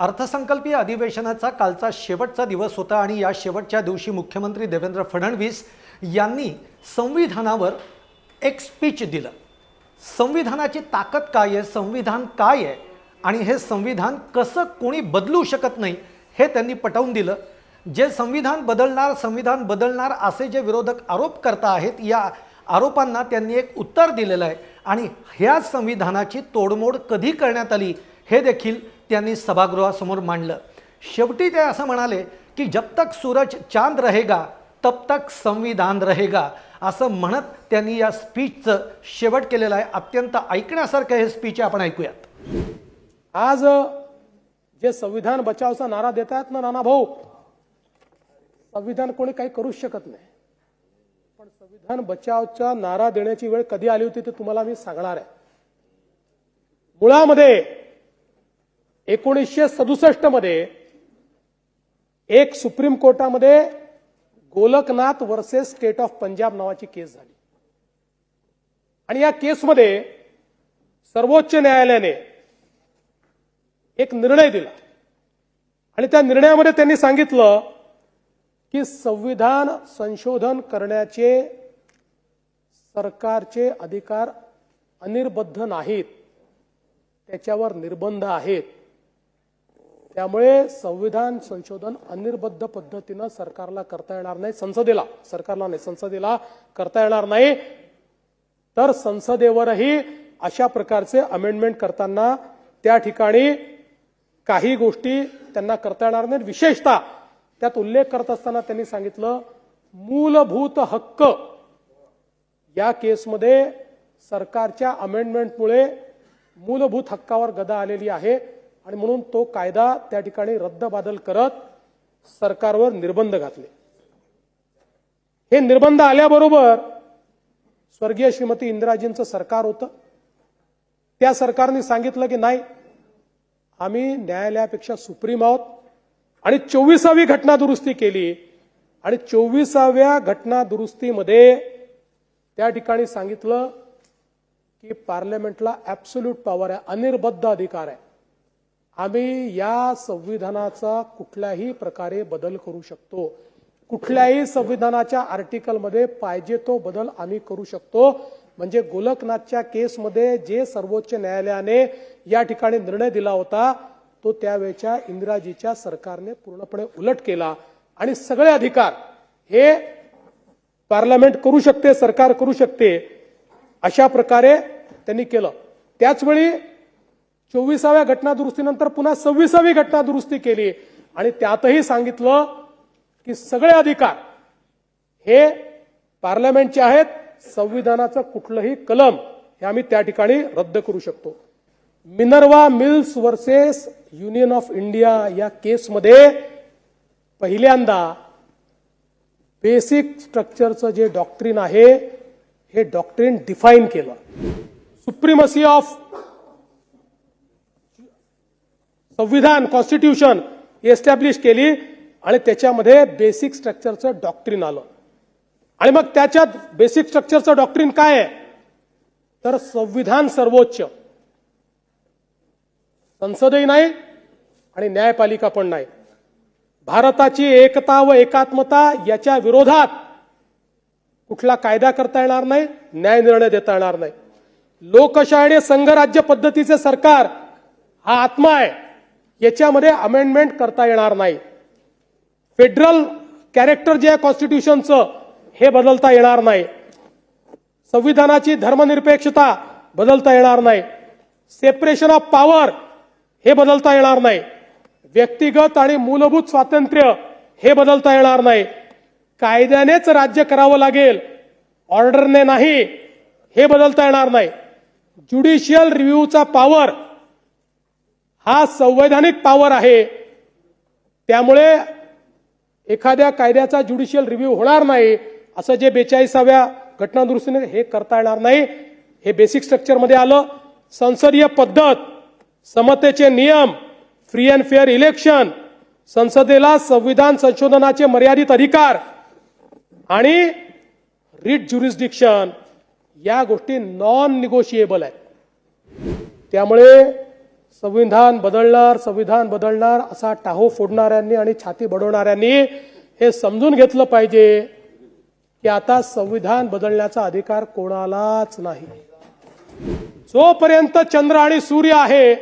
अर्थसंकल्पीय अधिवेशनाचा कालचा शेवटचा दिवस होता आणि या शेवटच्या दिवशी मुख्यमंत्री देवेंद्र फडणवीस यांनी संविधानावर एक स्पीच दिलं. संविधानाची ताकद काय आहे? संविधान काय आहे? आणि हे संविधान कसं कोणी बदलू शकत नाही हे त्यांनी पटवून दिलं. जे संविधान बदलणार संविधान बदलणार असे जे विरोधक आरोप करता आहेत या आरोपांना त्यांनी एक उत्तर दिलेलं आहे. आणि ह्या संविधानाची तोडमोड कधी करण्यात आली हे देखील त्यांनी सभागृहासमोर मांडलं. शेवटी ते असं म्हणाले की जब तक सूरज चांद रहेगा तब तक संविधान रहेगा. असं म्हणत त्यांनी या स्पीचचं शेवट केलेलं आहे. अत्यंत ऐकण्यासारखं हे स्पीच आपण ऐकूयात. आज जे संविधान बचावचा नारा देतात ना नाना भाऊ? संविधान कोणी काही करूच शकत नाही. पण संविधान बचावचा नारा देण्याची वेळ कधी आली होती ते तुम्हाला मी सांगणार आहे. मुळामध्ये एकोणीसशे सदुसष्टमध्ये एक सुप्रीम कोर्टामध्ये Golaknath versus state of Punjab नावाची केस झाली. आणि या केसमध्ये सर्वोच्च न्यायालयाने एक निर्णय दिला. आणि त्या निर्णयामध्ये त्यांनी सांगितलं की संविधान संशोधन करण्याचे सरकारचे अधिकार अनिर्बद्ध नाहीत त्याच्यावर निर्बंध आहेत. त्यामुळे संविधान संशोधन अनिर्बद्ध पद्धतीनं सरकारला करता येणार नाही. संसदेला सरकारला नाही संसदेला करता येणार नाही. तर संसदेवरही अशा प्रकारचे अमेंडमेंट करताना त्या ठिकाणी काही गोष्टी त्यांना करता येणार नाही विशेषतः त्यात उल्लेख करत असताना त्यांनी सांगितलं मूलभूत हक्क या केसमध्ये सरकारच्या अमेंडमेंटमुळे मूलभूत हक्कावर गदा आलेली आहे. आणि म्हणून तो कायदा त्या ठिकाणी रद्दबादल करत सरकारवर निर्बंध घातले. हे निर्बंध आल्याबरोबर स्वर्गीय श्रीमती इंदिराजींचं सरकार होतं. त्या सरकारने सांगितलं की नाही आम्ही न्यायालयापेक्षा सुप्रीम आहोत आणि चोवीसावी घटना दुरुस्ती केली आणि चोवीसाव्या घटना दुरुस्तीमध्ये त्या ठिकाणी सांगितलं की पार्लमेंटला ऍब्सोल्यूट पॉवर आहे अनिर्बद्ध अधिकार आहे. आम्ही या संविधानाचा कुठल्याही प्रकारे बदल करू शकतो. कुठल्याही संविधानाच्या आर्टिकलमध्ये पाहिजे तो बदल आम्ही करू शकतो. म्हणजे गोलकनाथच्या केसमध्ये जे सर्वोच्च न्यायालयाने या ठिकाणी निर्णय दिला होता तो त्यावेळच्या इंदिराजीच्या सरकारने पूर्णपणे उलट केला. आणि सगळे अधिकार हे पार्लमेंट करू शकते सरकार करू शकते अशा प्रकारे त्यांनी केलं. त्याचवेळी चोवीसाव्या घटनादुरुस्तीनंतर पुन्हा सव्वीसावी घटनादुरुस्ती केली. आणि त्यातही सांगितलं की सगळे अधिकार हे पार्लमेंटचे आहेत. संविधानाचं कुठलंही कलम हे आम्ही त्या ठिकाणी रद्द करू शकतो. Minerva Mills versus Union of India या केसमध्ये पहिल्यांदा बेसिक स्ट्रक्चरचं जे डॉक्ट्रिन आहे हे डॉक्ट्रिन डिफाईन केलं. सुप्रीमसी ऑफ संविधान कॉन्स्टिट्यूशन एस्टॅब्लिश केली आणि त्याच्यामध्ये बेसिक स्ट्रक्चरचं डॉक्ट्रिन आलं. आणि मग त्याच्यात बेसिक स्ट्रक्चरचं डॉक्ट्रिन काय आहे? तर संविधान सर्वोच्च. संसदही नाही आणि न्यायपालिका पण नाही. भारताची एकता व एकात्मता याच्या विरोधात कुठला कायदा करता येणार नाही न्याय निर्णय देता येणार नाही. लोकशाही आणि संघराज्य पद्धतीचे सरकार हा आत्मा आहे. याच्यामध्ये अमेंडमेंट करता येणार नाही. फेडरल कॅरेक्टर जे आहे कॉन्स्टिट्यूशनचं हे बदलता येणार नाही. संविधानाची धर्मनिरपेक्षता बदलता येणार नाही. सेपरेशन ऑफ पॉवर हे बदलता येणार नाही. व्यक्तिगत आणि मूलभूत स्वातंत्र्य हे बदलता येणार नाही. कायद्यानेच राज्य करावं लागेल. ऑर्डरने नाही हे बदलता येणार नाही. ज्युडिशियल रिव्ह्यूचा पॉवर हा संवैधानिक पॉवर आहे. त्यामुळे एखाद्या कायद्याचा ज्युडिशियल रिव्ह्यू होणार नाही असं जे बेचाळीसाव्या घटनादुरुस्तीने हे करता येणार नाही हे बेसिक स्ट्रक्चरमध्ये आलं. संसदीय पद्धत समतेचे नियम फ्री अँड फेअर इलेक्शन संसदेला संविधान संशोधनाचे मर्यादित अधिकार आणि रिट ज्युरिस्डिक्शन या गोष्टी नॉन निगोशिएबल आहेत. त्यामुळे संविधान बदलणार संविधान बदलणार असा टाहो फोडणाऱ्यांनी आणि छाती बडवणाऱ्यांनी हे समजून घेतलं पाहिजे की आता संविधान बदलण्याचा अधिकार कोणालाच नाही. जोपर्यंत चंद्र आणि सूर्य आहे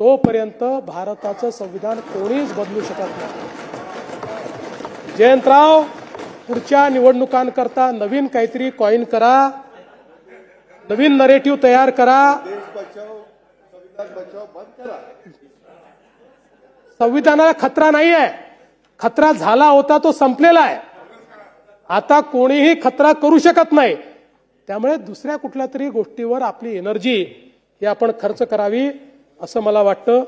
तोपर्यंत भारताचं संविधान कोणीच बदलू शकत नाही. जयंतराव पुढच्या निवडणुकांकरता नवीन काहीतरी कॉईन करा नवीन नरेटिव्ह तयार करा. संविधानाला खतरा नाही आहे खतरा झाला होता तो संपलेला आहे. आता कोणीही खतरा करू शकत नाही. त्यामुळे दुसऱ्या कुठल्या तरी गोष्टीवर आपली एनर्जी ही आपण खर्च करावी असं मला वाटतं.